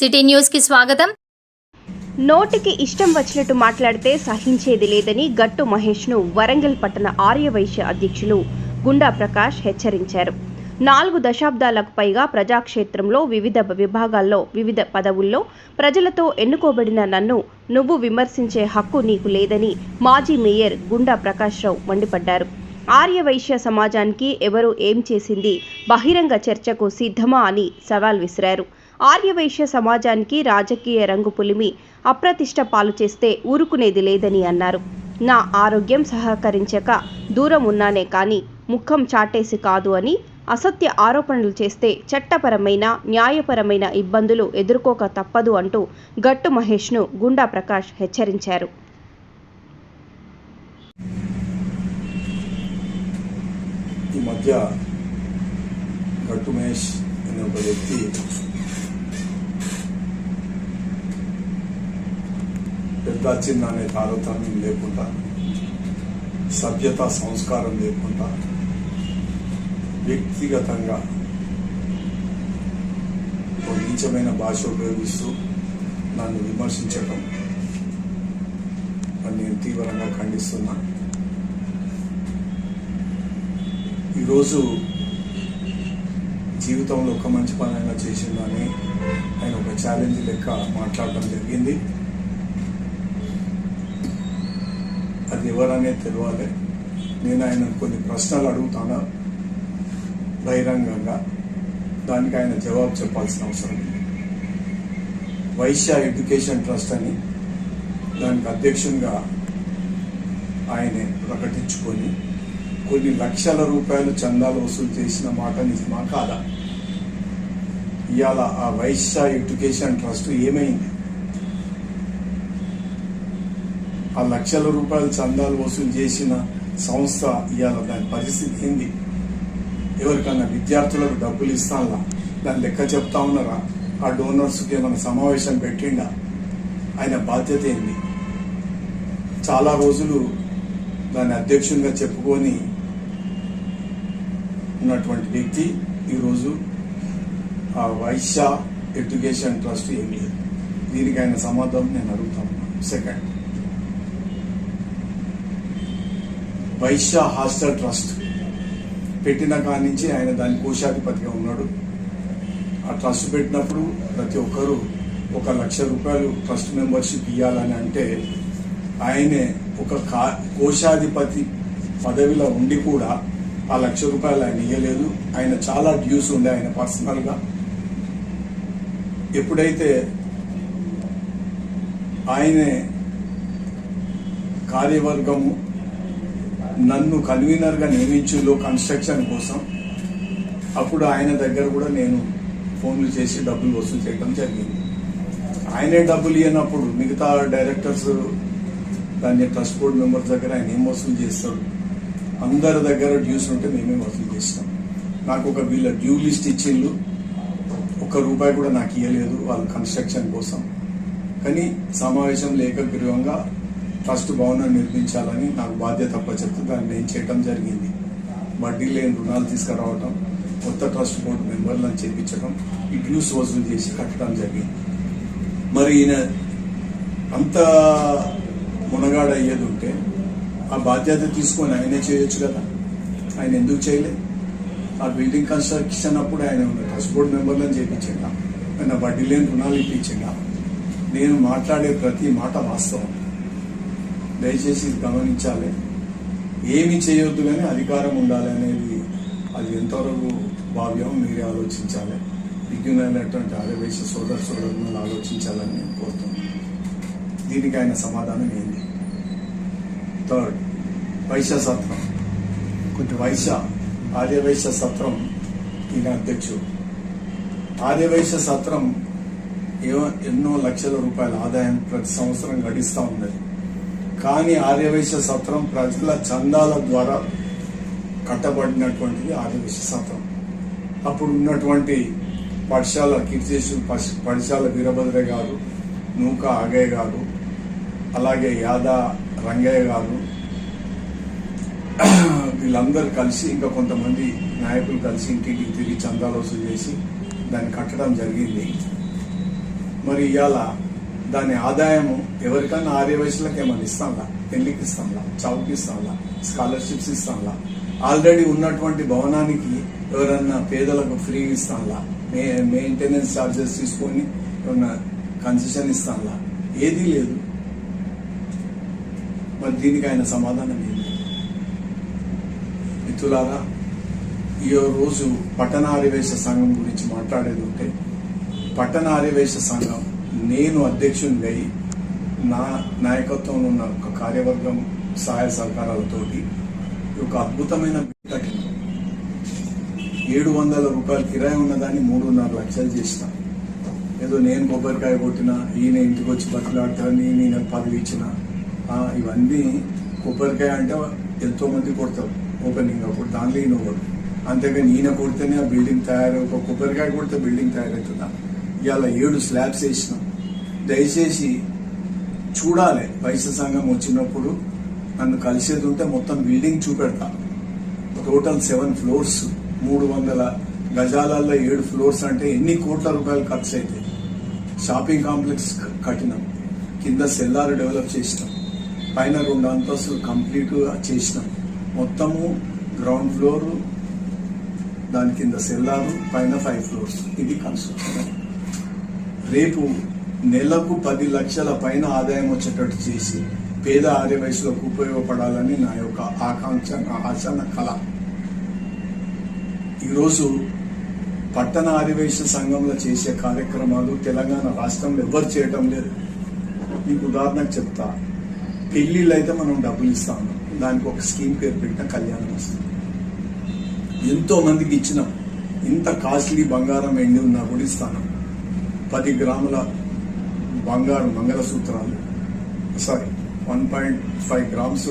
City న్యూస్కి స్వాగతం. నోటికి ఇష్టం వచ్చినట్టు మాట్లాడితే సహించేది లేదని గట్టు మహేష్ను వరంగల్ పట్టణ ఆర్యవైశ్య అధ్యక్షులు గుండా ప్రకాష్ హెచ్చరించారు. నాలుగు దశాబ్దాలకు పైగా ప్రజాక్షేత్రంలో వివిధ విభాగాల్లో వివిధ పదవుల్లో ప్రజలతో ఎన్నుకోబడిన నన్ను నువ్వు విమర్శించే హక్కు నీకు లేదని మాజీ మేయర్ గుండా ప్రకాశ్రావు మండిపడ్డారు. ఆర్యవైశ్య సమాజానికి ఎవరు ఏం చేసింది బహిరంగ చర్చకు సిద్ధమా అని సవాల్ విసిరారు. ఆర్యవైశ్య సమాజానికి రాజకీయ రంగు పులిమి అప్రతిష్ట పాలు చేస్తే ఊరుకునేది లేదని అన్నారు. నా ఆరోగ్యం సహకరించక దూరం ఉన్నానే కానీ ముఖం చాటేసి కాదు అని అసత్య ఆరోపణలు చేస్తే చట్టపరమైన న్యాయపరమైన ఇబ్బందులు ఎదుర్కోక తప్పదు అంటూ గట్టు మహేష్ను గుండా ప్రకాష్ హెచ్చరించారు. ఈ మధ్య గట్టు మహేష్ అనే ఒక వ్యక్తి పెద్ద చిన్న అనే తారతమ్యం లేకుండా సభ్యత సంస్కారం లేకుండా వ్యక్తిగతంగా ఒక నీచమైన భాష ఉపయోగిస్తూ నన్ను విమర్శించడం నేను తీవ్రంగా ఖండిస్తున్నా. ఈరోజు జీవితంలో ఒక మంచి పని అయినా చేసిందని ఆయన ఒక ఛాలెంజ్ లెక్క మాట్లాడటం జరిగింది. అది ఎవరనే తెలియాలి నేను ఆయన కొన్ని ప్రశ్నలు అడుగుతాను? బహిరంగంగా. దానికి ఆయన జవాబు చెప్పాల్సిన అవసరం ఉంది. వైశ్య ఎడ్యుకేషన్ ట్రస్ట్ అని దానికి అధ్యక్షునిగా ఆయనే ప్రకటించుకొని కొన్ని లక్షల రూపాయలు చందాలు వసూలు చేసిన మాట నిజమా కాదా? ఇవాళ ఆ వైశ్య ఎడ్యుకేషన్ ట్రస్ట్ ఏమైంది? ఆ లక్షల రూపాయలు చందాలు వసూలు చేసిన సంస్థ ఇవాళ దాని పరిస్థితి ఏంది? ఎవరికన్నా విద్యార్థులకు డబ్బులు ఇస్తానులా? దాని లెక్క చెప్తా ఉన్నారా? ఆ డోనర్స్కి ఏమైనా సమావేశం పెట్టిండా? ఆయన బాధ్యత ఏంది? చాలా రోజులు దాని అధ్యక్షునిగా చెప్పుకొని ఉన్నటువంటి వ్యక్తి ఈరోజు ఆ వైశ్య ఎడ్యుకేషన్ ట్రస్ట్ ఏం లేదు. దీనికి ఆయన సమాధానం నేను అడుగుతాను సెకండ్. వైశ్య హాస్టల్ ట్రస్ట్ పెట్టిన కాడి నుంచి ఆయన దాని కోశాధిపతిగా ఉన్నాడు. ఆ ట్రస్ట్ పెట్టినప్పుడు ప్రతి ఒక్కరూ ఒక లక్ష రూపాయలు ట్రస్ట్ మెంబర్షిప్ ఇవ్వాలని అంటే ఆయనే ఒక కా కోశాధిపతి పదవిలో ఉండి కూడా ఆ లక్ష రూపాయలు ఆయన ఇవ్వలేదు ఆయన చాలా డ్యూస్ ఉండే ఆయన పర్సనల్గా. ఎప్పుడైతే ఆయనే కార్యవర్గము నన్ను కన్వీనర్గా నియమించులో కన్స్ట్రక్షన్ కోసం అప్పుడు ఆయన దగ్గర కూడా నేను ఫోన్లు చేసి డబ్బులు వసూలు చేయడం జరిగింది. ఆయనే డబ్బులు ఇవ్వనప్పుడు మిగతా డైరెక్టర్స్ దాన్ని ట్రస్ట్ బోర్డ్ మెంబర్స్ దగ్గర ఆయన ఏం వసూలు చేస్తాడు? అందరి దగ్గర డ్యూస్ ఉంటే మేమే వసూలు చేస్తాం. నాకు ఒక వీళ్ళ డ్యూ లిస్ట్ ఇచ్చిండ్రు ఒక్క రూపాయి కూడా నాకు ఇవ్వలేదు వాళ్ళ కన్స్ట్రక్షన్ కోసం. కానీ సమావేశం ఏకగ్రీవంగా ట్రస్ట్ భవనం నిర్మించాలని నాకు బాధ్యత చెప్తే దాన్ని నేను చేయటం జరిగింది. వడ్డీ లేని రుణాలు తీసుకురావటం కొత్త ట్రస్ట్ బోర్డు మెంబర్లను చేపించడం ఇడ్యూస్ వసూలు చేసి కట్టడం జరిగింది. మరి ఈయన అంత మునగాడ అయ్యేది ఉంటే ఆ బాధ్యత తీసుకొని ఆయనే చేయొచ్చు కదా? ఆయన ఎందుకు చేయలేదు ఆ బిల్డింగ్ కన్స్ట్రక్షన్ అప్పుడు ఆయన ట్రస్ట్ బోర్డు మెంబర్లను చేయించిండా ఆయన వడ్డీ లేని రుణాలు ఇప్పించిండా? నేను మాట్లాడే ప్రతి మాట వాస్తవం. దయచేసి గమనించాలి. ఏమి చేయొద్దు కానీ అధికారం ఉండాలి అనేది అది ఎంతవరకు భావ్యం మీరే ఆలోచించాలి. విజ్ఞులైనటువంటి ఆదివేశ సోదర సోదరులను ఆలోచించాలని నేను కోరుతున్నాను. దీనికి ఆయన సమాధానం ఏంది థర్డ్ వైశ్య సత్రం. కొంచెం వైశ్య ఆర్యవైశ్య సత్రం ఈయన అధ్యక్షుడు. ఆర్యవైశ్య సత్రం ఏ- ఎన్నో లక్షల రూపాయల ఆదాయం ప్రతి సంవత్సరం గడిస్తూ ఉన్నది. కానీ ఆర్యవైశ్య సత్రం ప్రజల చందాల ద్వారా కట్టబడినటువంటిది ఆర్యవైశ్య సత్రం. అప్పుడు ఉన్నటువంటి పడిశాల కీర్తిశేషులు పశ్- పడిశాల వీరభద్ర గారు నూక ఆగయ్య గారు అలాగే యాదా రంగయ్య గారు వీళ్ళందరూ కలిసి ఇంకా కొంతమంది నాయకులు కలిసి ఇంటింటికి తిరిగి చందాలు వసూలు చేసి దాన్ని కట్టడం జరిగింది. మరి ఇవాళ దాని ఆదాయము ఎవరికన్నా ఆర్య వయసులకు ఏమైనా ఇస్తాంలా పెళ్ళికి ఇస్తాంలా చౌకి ఇస్తాంలా స్కాలర్షిప్స్ ఇస్తాంలా ఆల్రెడీ ఉన్నటువంటి భవనానికి ఎవరన్నా పేదలకు ఫ్రీ ఇస్తాంలా మే మెయింటెనెన్స్ ఛార్జెస్ తీసుకొని ఏమన్నా కన్సెషన్ ఇస్తాంలా ఏదీ లేదు. మరి దీనికి ఆయన సమాధానం ఏంటి మిత్రులారా ఈ రోజు పట్టణ ఆర్యవేశ సంఘం గురించి మాట్లాడేది ఉంటే పట్టణ ఆర్యవేశ సంఘం నేను అధ్యక్షునిగా నా నాయకత్వంలో ఉన్న ఒక కార్యవర్గం సహాయ సహకారాలతోటి ఒక అద్భుతమైన కట్టిన ఏడు వందల రూపాయలు కిరాయి ఉన్నదాన్ని మూడున్నర లక్షలు చేసిన. ఏదో నేను కొబ్బరికాయ కొట్టిన ఈయన ఇంటికి వచ్చి బతులాడతారని నేను పదవి ఇచ్చిన ఇవన్నీ కొబ్బరికాయ అంటే ఎంతో మంది కొడతారు. ఓపెనింగ్ అప్పుడు దానిలో ఈయన ఒకటి అంతేగాని ఈయన కొడితేనే ఆ బిల్డింగ్ తయారు ఒక కొబ్బరికాయ కొడితే బిల్డింగ్ తయారవుతుందా? ఇవాళ ఏడు స్లాబ్స్ వేసినాం. దయచేసి చూడాలి. వైశ్య సంఘం వచ్చినప్పుడు నన్ను కలిసేది ఉంటే మొత్తం బిల్డింగ్ చూపెడతా. టోటల్ సెవెన్ ఫ్లోర్స్ మూడు వందల గజాలలో ఏడు ఫ్లోర్స్ అంటే ఎన్ని కోట్ల రూపాయలు ఖర్చు అవుతాయి షాపింగ్ కాంప్లెక్స్ క- కట్టినాం. కింద సెల్లార్ డెవలప్ చేసినాం. పైన రెండు అంతస్తులు కంప్లీట్ చేసినాం. మొత్తము గ్రౌండ్ ఫ్లోర్ దాని కింద సెల్లారు పైన ఫైవ్ ఫ్లోర్స్ ఇది కన్స్ట్రక్షన్ రేపు నెలకు పది లక్షల పైన ఆదాయం వచ్చేటట్టు చేసి పేద ఆర్య వయసులకు ఉపయోగపడాలని నా యొక్క ఆకాంక్ష నా ఆశ నా కళ ఈరోజు పట్టణ ఆదివేశ సంఘంలో చేసే కార్యక్రమాలు తెలంగాణ రాష్ట్రంలో ఎవరు చేయటం లేదు. మీకు ఉదాహరణకు చెప్తా. పెళ్ళిళ్ళు అయితే మనం డబ్బులు ఇస్తాం దానికి ఒక స్కీమ్ పేరు పెట్టిన కళ్యాణం వస్తుంది ఎంతో మందికి ఇచ్చినాం. ఇంత కాస్ట్లీ బంగారం ఎండి ఉన్నా కూడా ఇస్తాను పది గ్రాముల బంగారు మంగళసూత్రాలు sorry one point five grams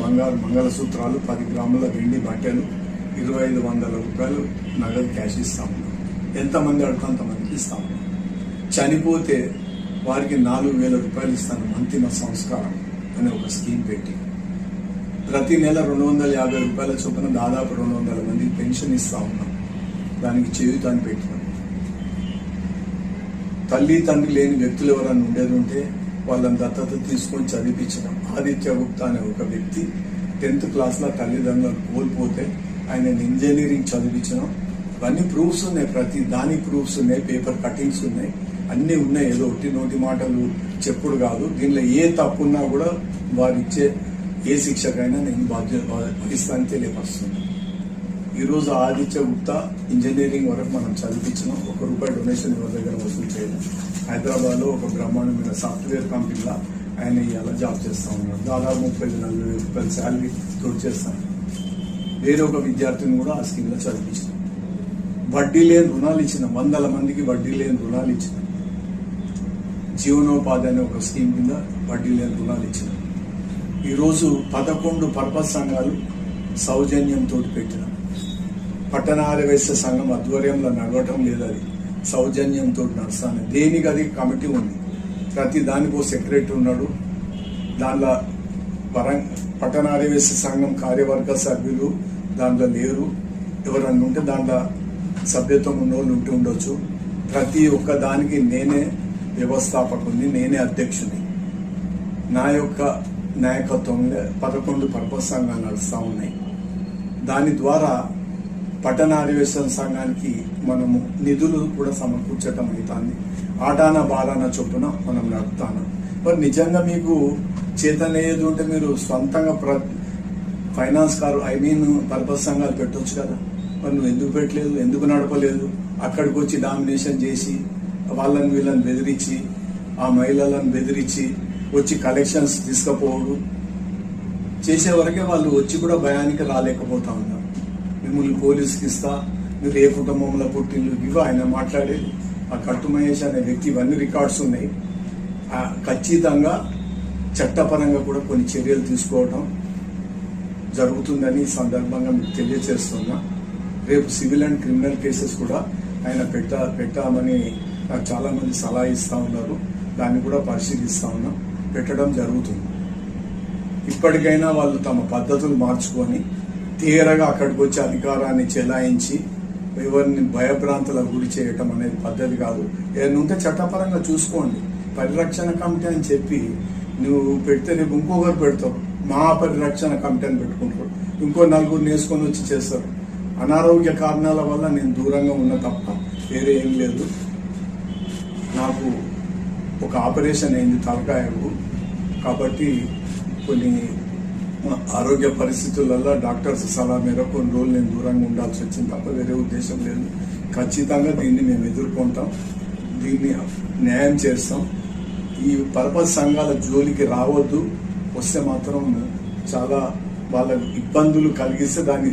బంగారు మంగళసూత్రాలు పది గ్రాముల వెండి బట్టలు ఇరవై ఐదు వందల రూపాయలు నగదు క్యాష్ ఇస్తాము. ఎంతమంది అడుగుతా అంతమందికి ఇస్తాము. చనిపోతే వారికి నాలుగు వేల రూపాయలు ఇస్తాను అంతిమ సంస్కారం అనే ఒక స్కీమ్ పెట్టి. ప్రతి నెల రెండు వందల యాభై రూపాయల చొప్పున దాదాపు రెండు వందల మందికి పెన్షన్ ఇస్తా ఉన్నాం. దానికి చేయుతాన్ని పెట్టినాం తల్లి తండ్రి లేని వ్యక్తులు ఎవరైనా ఉండేది ఉంటే వాళ్ళని దత్తత తీసుకొని చదివించడం. ఆదిత్య గుప్తా అనే ఒక వ్యక్తి టెన్త్ క్లాస్లో తల్లిదండ్రులు కోల్పోతే ఆయన ఇంజనీరింగ్ చదివించడం. ఇవన్నీ ప్రూఫ్స్ ఉన్నాయి. ప్రతి దాని ప్రూఫ్స్ ఉన్నాయి. పేపర్ కటింగ్స్ ఉన్నాయి. అన్నీ ఉన్నాయి. ఏదో ఒట్టి నోటి మాటలు చెప్పుడు కాదు. దీనిలో ఏ తప్పు ఉన్నా కూడా వారిచ్చే ఏ శిక్షకైనా నేను బాధ్యత వహిస్తానని తెలియపరుస్తున్నాను. ఈరోజు ఆదిత్య గుప్తా ఇంజనీరింగ్ వరకు మనం చదివించినాం. ఒక రూపాయి డొనేషన్ ఎవరి దగ్గర వసూలు చేయడం హైదరాబాద్లో ఒక బ్రహ్మాండమైన సాఫ్ట్వేర్ కంపెనీలో ఆయన ఇలా జాబ్ చేస్తా ఉన్నాడు. దాదాపు ముప్పై నలభై వేల రూపాయల శాలరీ తోడు చేస్తాను వేరే ఒక విద్యార్థిని కూడా ఆ స్కీమ్లో చదివించిన. వడ్డీ లేని రుణాలు ఇచ్చిన వందల మందికి వడ్డీ లేని రుణాలు ఇచ్చిన జీవనోపాధి అనే ఒక స్కీమ్ కింద వడ్డీ లేని రుణాలు ఇచ్చిన. ఈరోజు పదకొండు పర్పస్ సంఘాలు సౌజన్యంతో పెట్టిన. పట్టణ వేసే సంఘం ఆధ్వర్యంలో నడవటం లేదు అది. సౌజన్యంతో నడుస్తాను దేనికి అది కమిటీ ఉంది? ప్రతి దానికి ఓ సెక్రటరీ ఉన్నాడు. దానిలో పరం పట్టణ ఆర్యవేశ సంఘం కార్యవర్గ సభ్యులు దాంట్లో లేరు. ఎవరన్నా ఉంటే దాంట్లో సభ్యత్వం ఉన్నోళ్ళు ఉంటూ ఉండొచ్చు. ప్రతి ఒక్క దానికి నేనే వ్యవస్థాపకుని నేనే అధ్యక్షుని నా యొక్క నాయకత్వంలో పదకొండు పర్పస్ సంఘాలు నడుస్తూ ఉన్నాయి. దాని ద్వారా పట్టణ అధివేశన సంఘానికి మనము నిధులు కూడా సమకూర్చటం అవుతుంది. ఆటాన బాలాన చొప్పున మనం నడుపుతాను. మరి నిజంగా మీకు చేతనేది ఉంటే మీరు సొంతంగా ప్ర ఫైనాన్స్ కారు ఐ మీన్ పర్పస్ సంఘాలు పెట్టవచ్చు కదా. మరి నువ్వు ఎందుకు పెట్టలేదు? ఎందుకు నడపలేదు? అక్కడికి వచ్చి డామినేషన్ చేసి వాళ్ళని వీళ్ళని బెదిరించి ఆ మహిళలను బెదిరించి వచ్చి కలెక్షన్స్ తీసుకుపోవడు చేసే వరకే వాళ్ళు వచ్చి కూడా భయానికి రాలేకపోతా ఉన్నారు. మిమ్మల్ని పోలీసుకి ఇస్తా మీరు ఏ కుటుంబంలో పుట్టిల్లు ఇవి ఆయన మాట్లాడేది. ఆ కట్టు మహేష్ అనే వ్యక్తి ఇవన్నీ రికార్డ్స్ ఉన్నాయి. ఖచ్చితంగా చట్టపరంగా కూడా కొన్ని చర్యలు తీసుకోవడం జరుగుతుందని ఈ సందర్భంగా మీకు తెలియజేస్తున్నా రేపు సివిల్ అండ్ క్రిమినల్ కేసెస్ కూడా ఆయన పెట్ట పెట్టామని నాకు చాలామంది సలహా ఇస్తూ ఉన్నారు. దాన్ని కూడా పరిశీలిస్తా ఉన్నాం. పెట్టడం జరుగుతుంది. ఇప్పటికైనా వాళ్ళు తమ పద్ధతులు మార్చుకొని తీరగా అక్కడికి వచ్చి అధికారాన్ని చెలాయించి ఎవరిని భయభ్రాంతులకు గురి చేయటం అనేది పద్ధతి కాదు. ఏదైనా ఉంటే చట్టపరంగా చూసుకోండి. పరిరక్షణ కమిటీ అని చెప్పి నువ్వు పెడితే రేపు ఇంకొకరు పెడతావు. మా పరిరక్షణ కమిటీ అని పెట్టుకుంటారు. ఇంకో నలుగురు నేసుకొని వచ్చి చేస్తారు. అనారోగ్య కారణాల వల్ల నేను దూరంగా ఉన్న తప్ప వేరే ఏం లేదు. నాకు ఒక ఆపరేషన్ అయింది తలకాయకు కాబట్టి కొన్ని ఆరోగ్య పరిస్థితులలో డాక్టర్స్ సలహా మేరకు కొన్ని రోజులు నేను దూరంగా ఉండాల్సి వచ్చింది తప్ప వేరే ఉద్దేశం లేదు. ఖచ్చితంగా దీన్ని మేము ఎదుర్కొంటాం. దీన్ని న్యాయం చేస్తాం. ఈ పర్పస్ సంఘాల జోలికి రావద్దు. వస్తే మాత్రం చాలా వాళ్ళ ఇబ్బందులు కలిగిస్తే దాన్ని